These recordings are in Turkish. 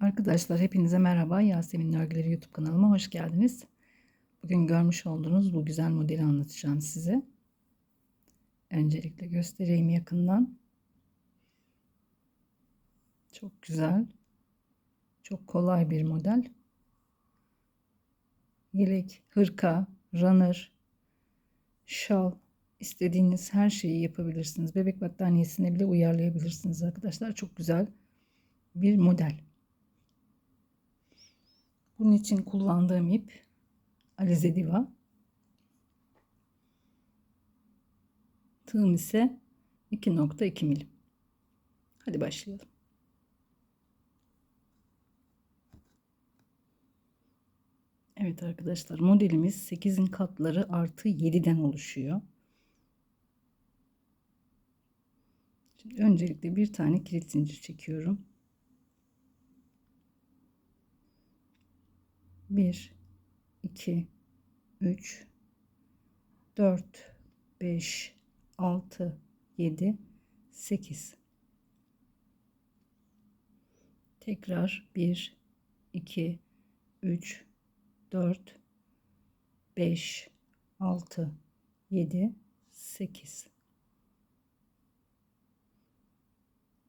Arkadaşlar hepinize merhaba. Yasemin Örgüleri YouTube kanalıma hoş geldiniz. Bugün görmüş olduğunuz bu güzel modeli anlatacağım size. Öncelikle göstereyim yakından. Çok güzel. Çok kolay bir model. Yelek, hırka, runner, şal istediğiniz her şeyi yapabilirsiniz. Bebek battaniyesine bile uyarlayabilirsiniz arkadaşlar. Çok güzel bir model. Bunun için kullandığım ip Alize Diva. Tığım ise 2.2 milim. Hadi başlayalım. Evet arkadaşlar modelimiz 8'in katları artı 7'den oluşuyor. Şimdi öncelikle bir tane kilit zincir çekiyorum. 1 2 3 4 5 6 7 8 tekrar 1 2 3 4 5 6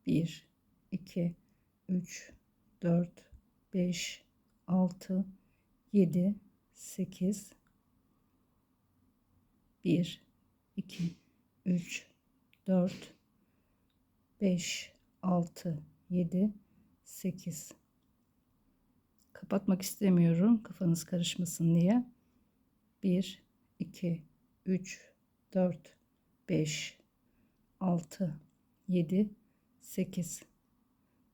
7 8 1 2 3 4 5 6 7 8 1 2 3 4 5 6 7 8 kapatmak istemiyorum kafanız karışmasın diye. 1 2 3 4 5 6 7 8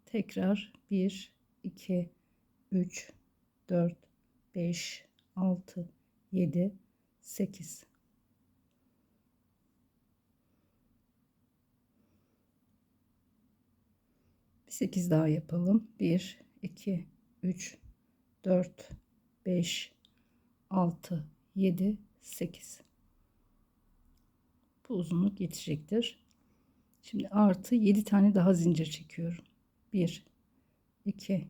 tekrar 1 2 3 4 5, 6, 7, 8. Bir 8 daha yapalım. 1, 2, 3, 4, 5, 6, 7, 8. Bu uzunluk yetecektir. Şimdi artı 7 tane daha zincir çekiyorum. 1, 2,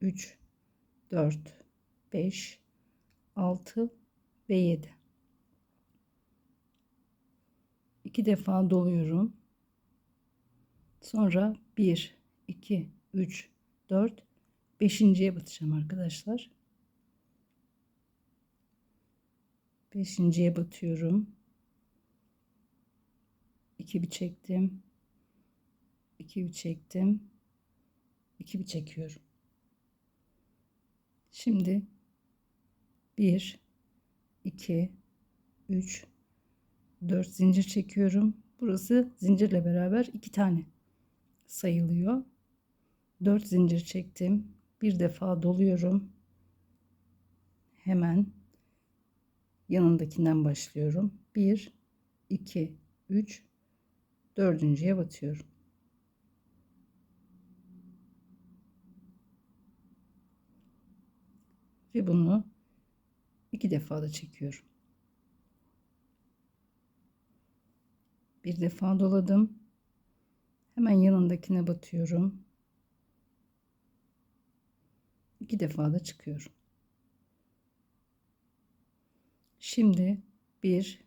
3, 4, 5, 6 ve 7. İki defa doluyorum. Sonra 1, 2, 3, 4, 5.ye batacağım arkadaşlar. 5.ye batıyorum. 2 bir çektim. 2 bir çektim. 2 bir çekiyorum. Şimdi 1 2 3 4 zincir çekiyorum. Burası zincirle beraber iki tane sayılıyor. 4 zincir çektim. Bir defa doluyorum. Hemen yanındakinden başlıyorum. 1 2 3 dördüncüye batıyorum. Ve bunu iki defa da çekiyorum. Bir defa doladım. Hemen yanındakine batıyorum. İki defa da çıkıyorum. Şimdi 1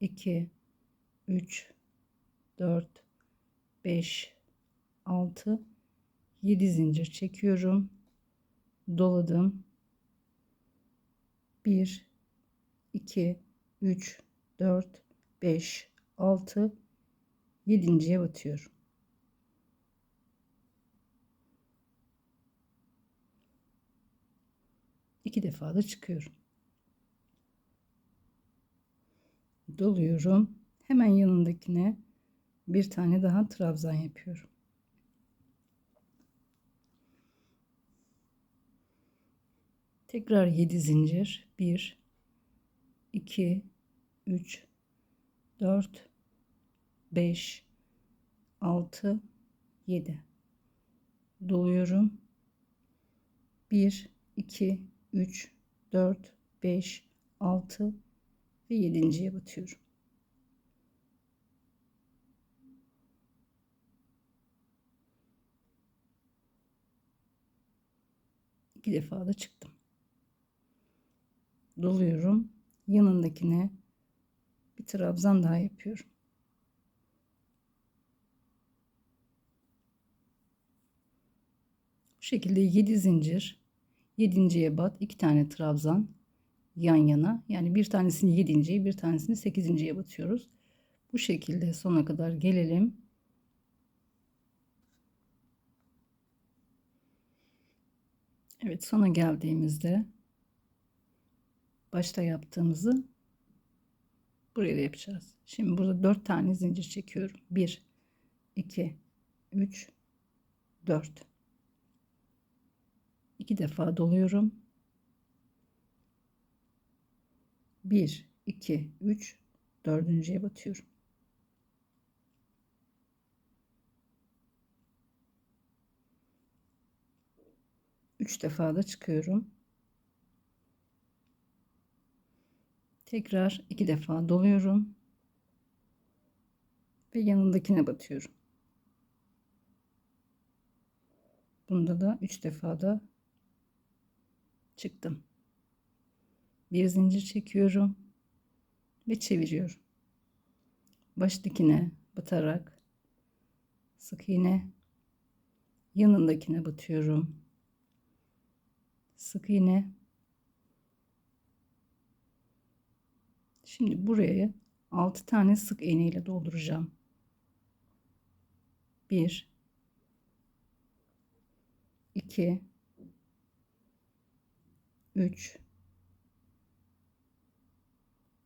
2 3 4 5 6 7 zincir çekiyorum. Doladım. 1 2 3 4 5 6 7.ye batıyorum. İki defa da çıkıyorum. Doluyorum. Hemen yanındakine bir tane daha trabzan yapıyorum. Tekrar 7 zincir. 1 2 3 4 5 6 7 doluyorum. 1 2 3 4 5 6 ve 7.ye batıyorum. iki defa da çıktım. Doluyorum. Yanındakine bir trabzan daha yapıyorum. Bu şekilde 7 zincir 7.ye bat 2 tane trabzan yan yana yani bir tanesini 7.ye bir tanesini 8.ye batıyoruz. Bu şekilde sona kadar gelelim. Evet sona geldiğimizde başta yaptığımızı buraya da yapacağız. Şimdi burada 4 tane zincir çekiyorum. 1 2 3 4 2 defa doluyorum. 1 2 3 dördüncüye batıyorum. Üç defa da çıkıyorum. Tekrar iki defa doluyorum. Ve yanındakine batıyorum. Bunda da üç defa da çıktım. Bir zincir çekiyorum ve çeviriyorum. Baştakine batarak sık iğne yanındakine batıyorum. Sık iğne Şimdi buraya 6 tane sık iğne ile dolduracağım. 1 2 3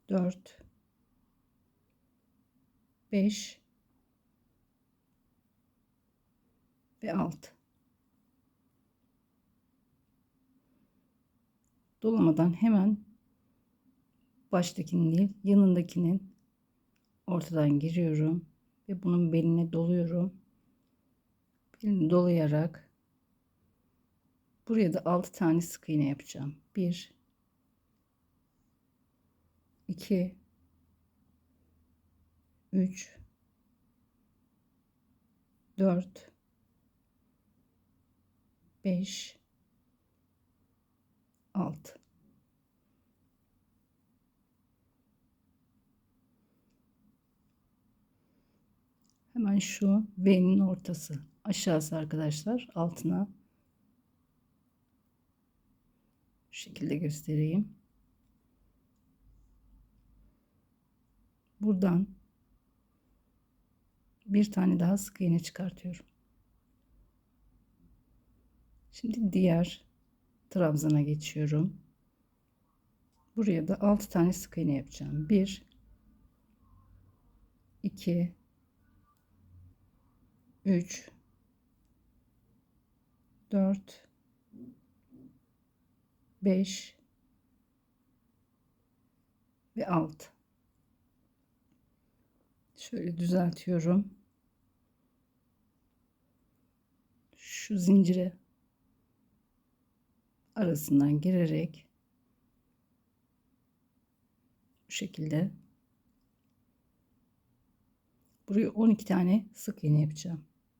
4 5 ve 6 dolamadan hemen baştakinin değil yanındakinin ortadan giriyorum ve bunun beline doluyorum. Belini dolayarak buraya da 6 tane sık iğne yapacağım. 1 2 3 4 5 6 Hemen şu V'nin ortası aşağısı arkadaşlar altına şu şekilde göstereyim. buradan bir tane daha sık iğne çıkartıyorum. Şimdi diğer trabzana geçiyorum. Buraya da 6 tane sık iğne yapacağım. 1 2 3 4 5 ve 6 Şöyle düzeltiyorum. Şu zincire arasından girerek bu şekilde buraya 12 tane sık iğne yapacağım.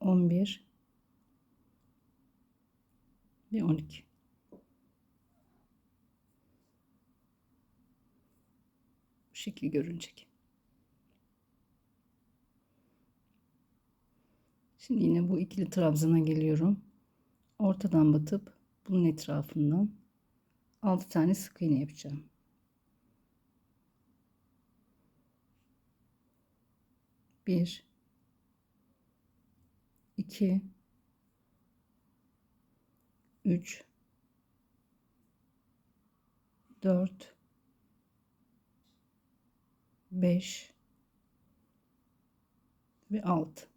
11 ve 12 bu şekil görünecek. Şimdi yine bu ikili trabzana geliyorum. Ortadan batıp bunun etrafından 6 tane sık iğne yapacağım. Bir, iki, üç, dört, beş ve altı.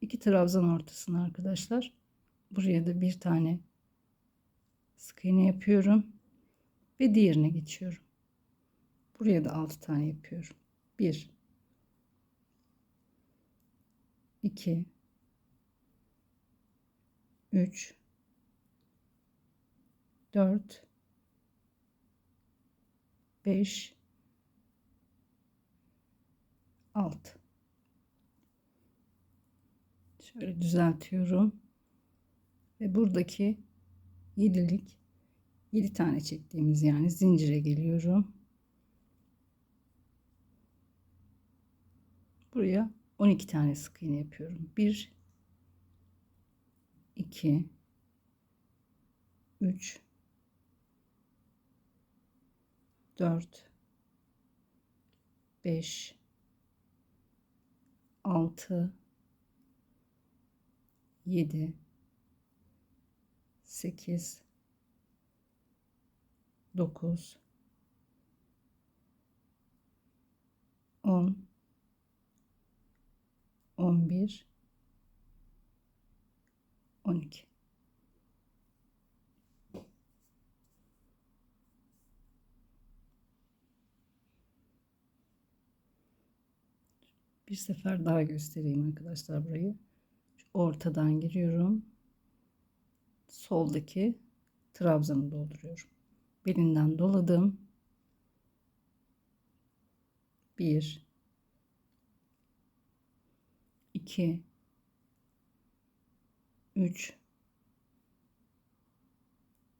iki trabzan ortasına arkadaşlar. Buraya da bir tane sık iğne yapıyorum ve diğerine geçiyorum. Buraya da 6 tane yapıyorum. 1 2 3 4 5 6 şöyle düzeltiyorum. Ve buradaki yedilik 7 tane çektiğimiz yani zincire geliyorum buraya 12 tane sık iğne yapıyorum. 1 2 3 4 5 6 7 8 9 10 11 12 Bir sefer daha göstereyim arkadaşlar burayı. Ortadan giriyorum. Soldaki trabzanı dolduruyorum. Belinden doladım. 1 2 3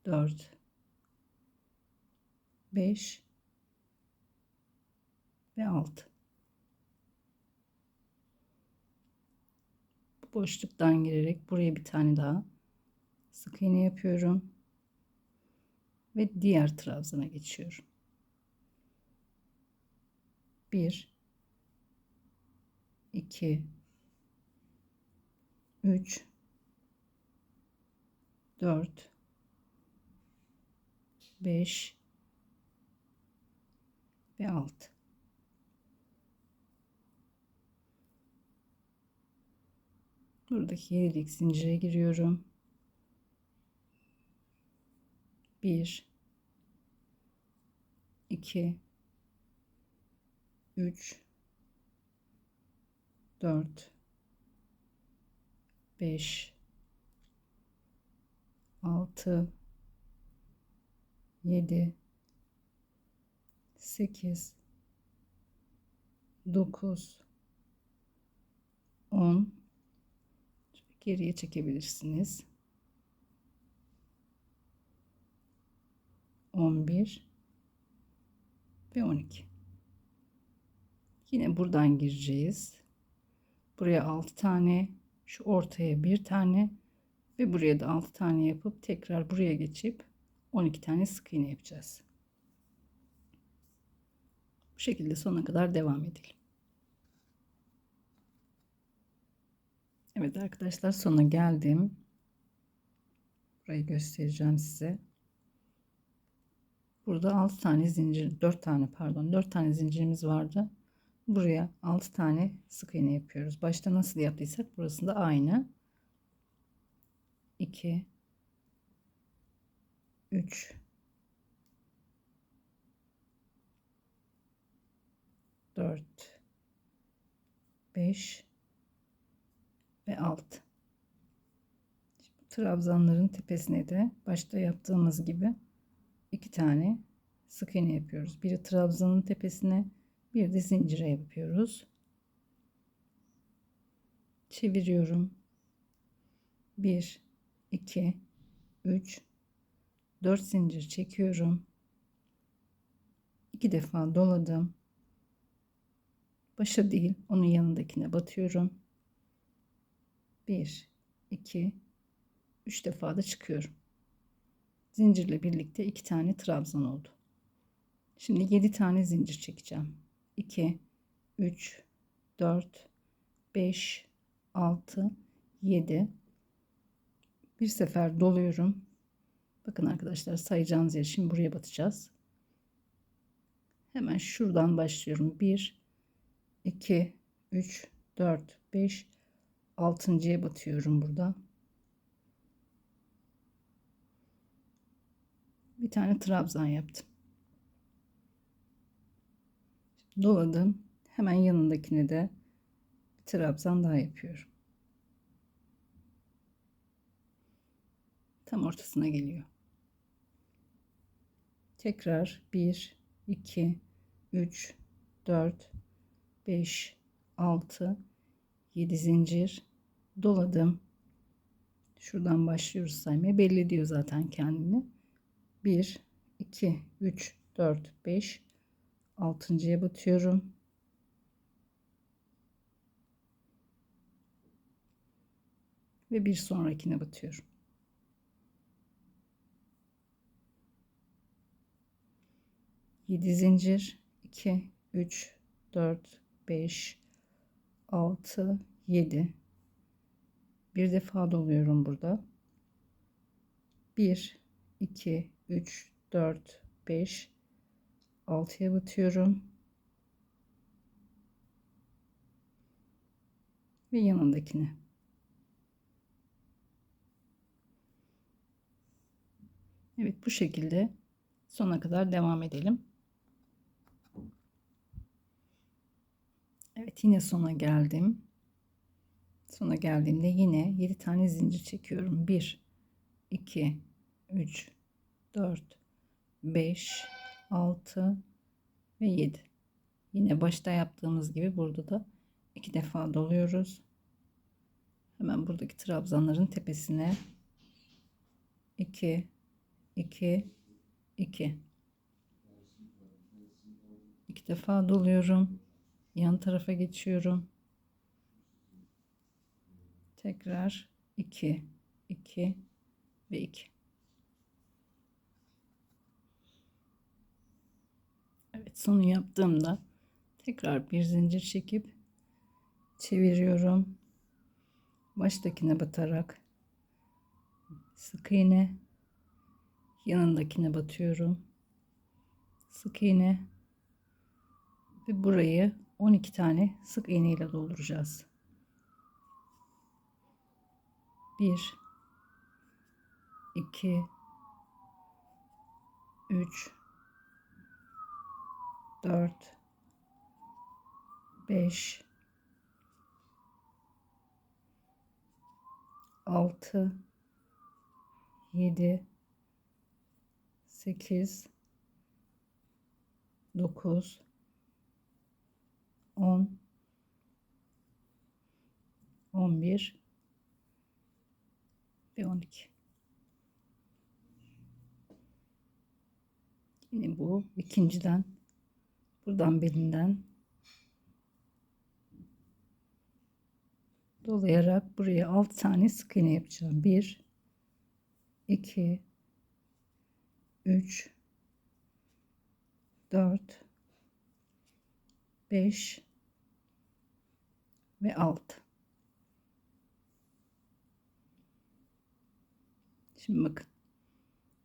4 5 ve 6 boşluktan girerek buraya bir tane daha sık iğne yapıyorum ve diğer trabzana geçiyorum. 1 2 3 4 5 ve 6 buradaki yedilik zincire giriyorum. 1 2 3 4 5 6 7 8 9 10 geriye çekebilirsiniz. 11 ve 12. Yine buradan gireceğiz. Buraya 6 tane, şu ortaya bir tane ve buraya da 6 tane yapıp tekrar buraya geçip 12 tane sık iğne yapacağız. Bu şekilde sona kadar devam edelim. Evet arkadaşlar sona geldim. Burayı göstereceğim size. Burada 6 tane zincir, 4 tane pardon, 4 tane zincirimiz vardı. Buraya 6 tane sık iğne yapıyoruz. Başta nasıl yaptıysak burası da aynı. 2 3 4 5 ve 6 trabzanların tepesine de başta yaptığımız gibi iki tane sık iğne yapıyoruz. Biri trabzanın tepesine, bir de zincire yapıyoruz. Çeviriyorum. 1 2 3 4 zincir çekiyorum. 2 defa doladım. Başa değil, onun yanındakine batıyorum. 1 2 3 defa da çıkıyorum. Zincirle birlikte 2 tane trabzan oldu. Şimdi 7 tane zincir çekeceğim. 2 3 4 5 6 7 bir sefer doluyorum. Bakın arkadaşlar sayacağınız yer şimdi buraya batacağız. Hemen şuradan başlıyorum. 1 2 3 4 5 altıncıya batıyorum burada. Bir tane trabzan yaptım. Doladım. Hemen yanındakine de bir trabzan daha yapıyorum. Tam ortasına geliyor. Tekrar 1, 2, 3, 4, 5, 6, 7 zincir doladım. Şuradan başlıyoruz saymaya. Belli ediyor zaten kendini. 1, 2, 3, 4, 5, 6.ya batıyorum. Ve bir sonrakine batıyorum. Yedi zincir, 2, 3, 4, 5, 6, 7. Bir defa doluyorum burada. 1, 2, 3, 4, 5, 6'ya batıyorum. Ve yanındakine. Evet bu şekilde sona kadar devam edelim. Evet yine sona geldim. Sona geldiğimde yine 7 tane zincir çekiyorum. 1 2 3 4 5 6 ve 7. Yine başta yaptığımız gibi burada da iki defa doluyoruz. Hemen buradaki trabzanların tepesine 2 2 2 iki defa doluyorum. Yan tarafa geçiyorum. Tekrar 2 2 ve 2 Evet sonu yaptığımda tekrar bir zincir çekip çeviriyorum. Baştakine batarak sık iğne yanındakine batıyorum. Sık iğne ve burayı 12 tane sık iğne ile dolduracağız. 1 2 3 4 5 6 7 8 9 10 11 ve 12 yine bu ikinciden buradan belinden dolayarak buraya 6 tane sık iğne yapacağım. 1 2 3 4 5 ve 6 şimdi bakın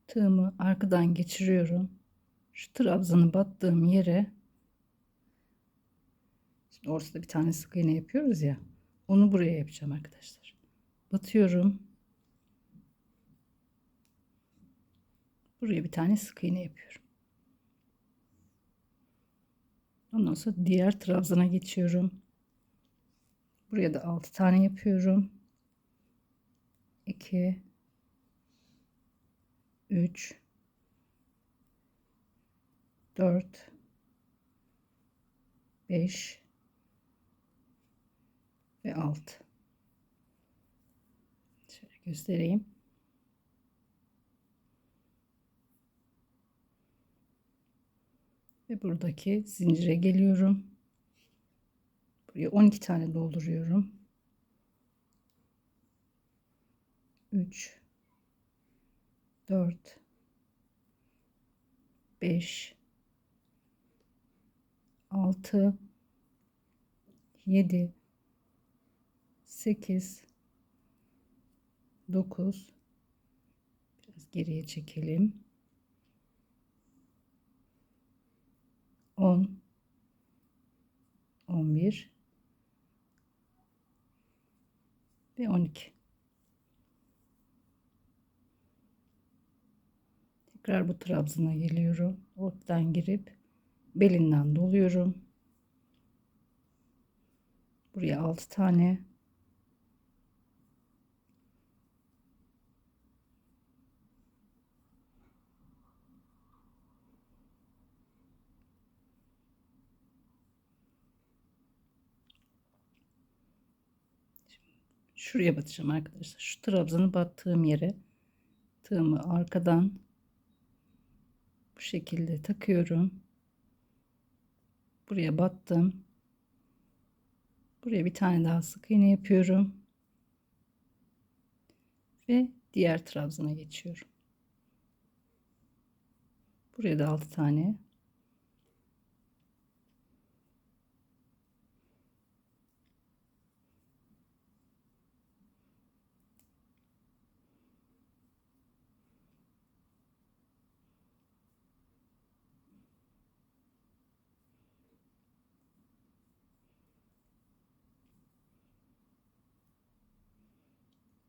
tığımı arkadan geçiriyorum. Şu trabzanı battığım yere ortada bir tane sık iğne yapıyoruz ya onu buraya yapacağım arkadaşlar. Batıyorum. Buraya bir tane sık iğne yapıyorum. Ondan sonra diğer trabzana geçiyorum. Buraya da 6 tane yapıyorum. 2 3 4 5 ve 6 şöyle göstereyim. Ve buradaki zincire geliyorum. Buraya 12 tane dolduruyorum. 3 4 5 6 7 8 9 biraz geriye çekelim 10 11 ve 12. Tekrar bu trabzana geliyorum. Ortadan girip belinden doluyorum. Buraya 6 tane şuraya batacağım arkadaşlar. Şu trabzanı battığım yere tığımı arkadan bu şekilde takıyorum. Buraya battım. Buraya bir tane daha sık iğne yapıyorum. Ve diğer trabzana geçiyorum. Buraya da 6 tane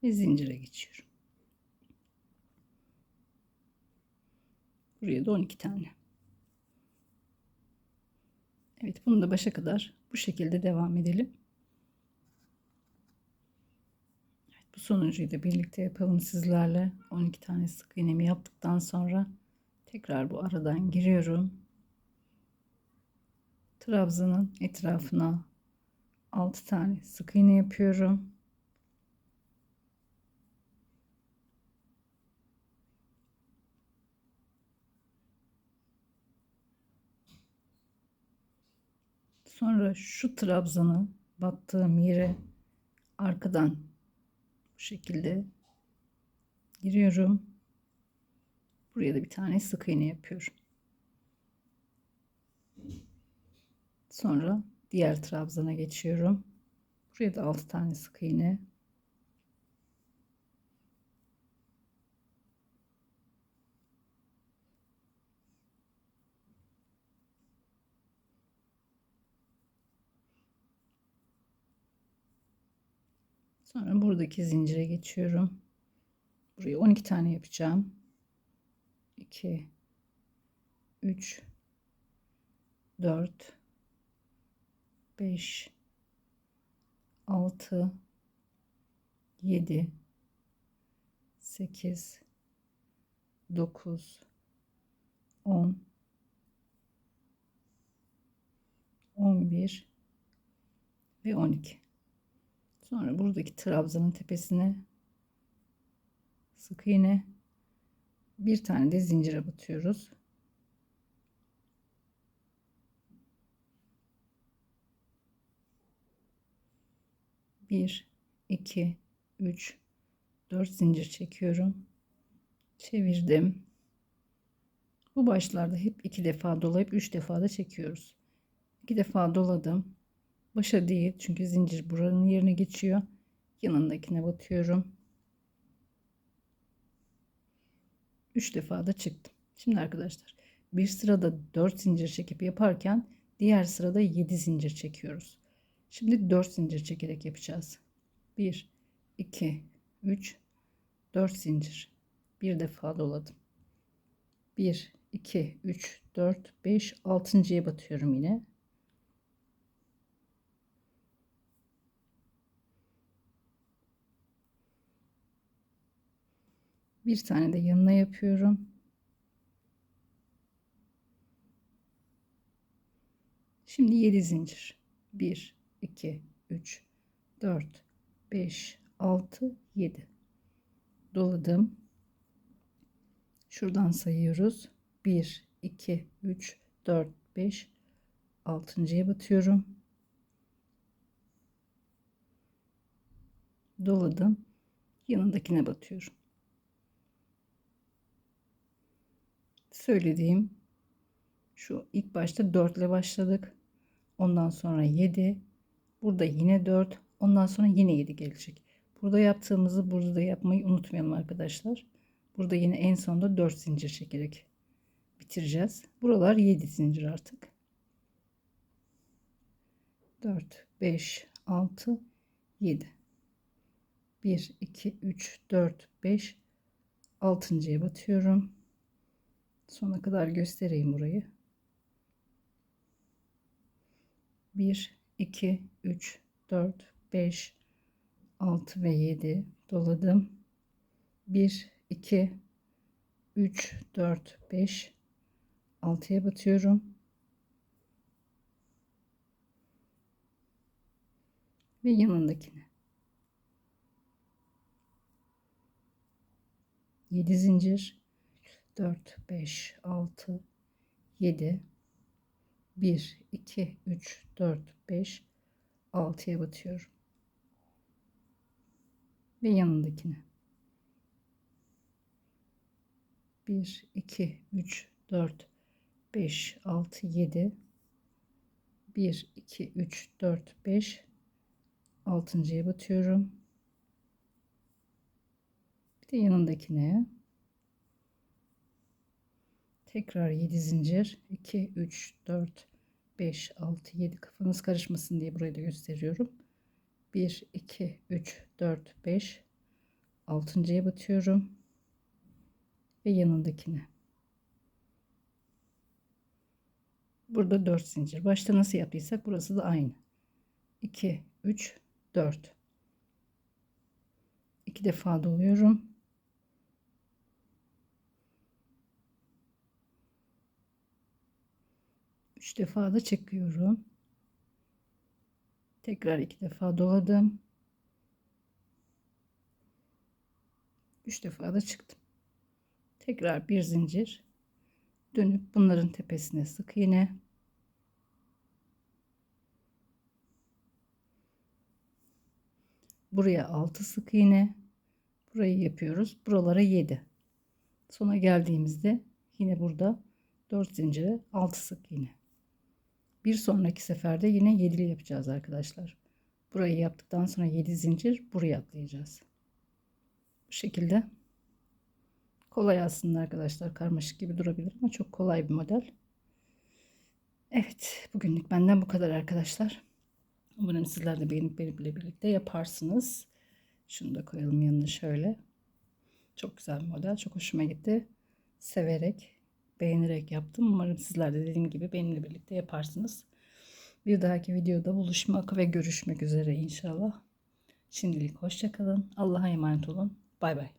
ve zincire geçiyorum. Buraya da 12 tane. Evet bunu da başa kadar bu şekilde devam edelim. Evet, bu sonuncuyu da birlikte yapalım sizlerle. 12 tane sık iğnemi yaptıktan sonra tekrar bu aradan giriyorum. Trabzanın etrafına 6 tane sık iğne yapıyorum. Sonra şu trabzanı battığım yere arkadan bu şekilde giriyorum. Buraya da bir tane sık iğne yapıyorum. Sonra diğer trabzana geçiyorum. Buraya da 6 tane sık iğne. Sonra buradaki zincire geçiyorum. Buraya 12 tane yapacağım. 2 3 4 5 6 7 8 9 10 11 ve 12 Sonra buradaki trabzanın tepesine sık iğne bir tane de zincire batıyoruz. Bir, iki, üç, dört zincir çekiyorum. Çevirdim. Bu başlarda hep iki defa dolayıp üç defa da çekiyoruz. İki defa doladım. Başa değil çünkü zincir buranın yerine geçiyor. Yanındakine batıyorum. 3 defa da çıktım. Şimdi arkadaşlar bir sırada 4 zincir çekip yaparken diğer sırada 7 zincir çekiyoruz. Şimdi 4 zincir çekerek yapacağız. 1 2 3 4 zincir. Bir defa doladım. 1 2 3 4 5 6.ya batıyorum yine. Bir tane de yanına yapıyorum. Şimdi 7 zincir. 1, 2, 3, 4, 5, 6, 7. Doladım. Şuradan sayıyoruz. 1, 2, 3, 4, 5, 6.ya batıyorum. Doladım. Yanındakine batıyorum. Söylediğim şu ilk başta 4 ile başladık. Ondan sonra 7. Burada yine 4. Ondan sonra yine 7 gelecek. Burada yaptığımızı burada da yapmayı unutmayalım arkadaşlar. Burada yine en sonunda 4 zincir çekerek bitireceğiz. Buralar 7 zincir artık. 4, 5, 6, 7. 1 2 3 4 5 altıncıya batıyorum. Sona kadar göstereyim burayı. 1 2 3 4 5 6 ve 7 doladım. 1 2 3 4 5 6'ya batıyorum. Ve yanındakine. 7 zincir 4 5 6 7 1 2 3 4 5 6'ya batıyorum. Ve yanındakine. 1 2 3 4 5 6 7 1 2 3 4 5 altıncıya batıyorum. Bir de yanındakine tekrar 7 zincir 2 3 4 5 6 7 kafanız karışmasın diye burayı da gösteriyorum. 1 2 3 4 5 altıncıya batıyorum ve yanındakine. Burada 4 zincir. Başta nasıl yaptıysak burası da aynı. 2 3 4 2 defa doluyorum. Üç defa da çekiyorum. Tekrar iki defa doladım. Üç defa da çıktım. Tekrar bir zincir dönüp bunların tepesine sık iğne buraya 6 sık iğne burayı yapıyoruz buralara 7 sona geldiğimizde yine burada 4 zincire 6 sık iğne bir sonraki seferde yine 7'li yapacağız arkadaşlar burayı yaptıktan sonra 7 zincir buraya atlayacağız bu şekilde kolay aslında arkadaşlar karmaşık gibi durabilir ama çok kolay bir model Evet bugünlük benden bu kadar arkadaşlar Umarım sizler de beğenip benimle birlikte yaparsınız. Şunu da koyalım yanına şöyle. Çok güzel bir model. Çok hoşuma gitti. Severek, beğenerek yaptım. Umarım sizler de dediğim gibi benimle birlikte yaparsınız. Bir dahaki videoda buluşmak ve görüşmek üzere inşallah. Şimdilik hoşçakalın. Allah'a emanet olun. Bay bay.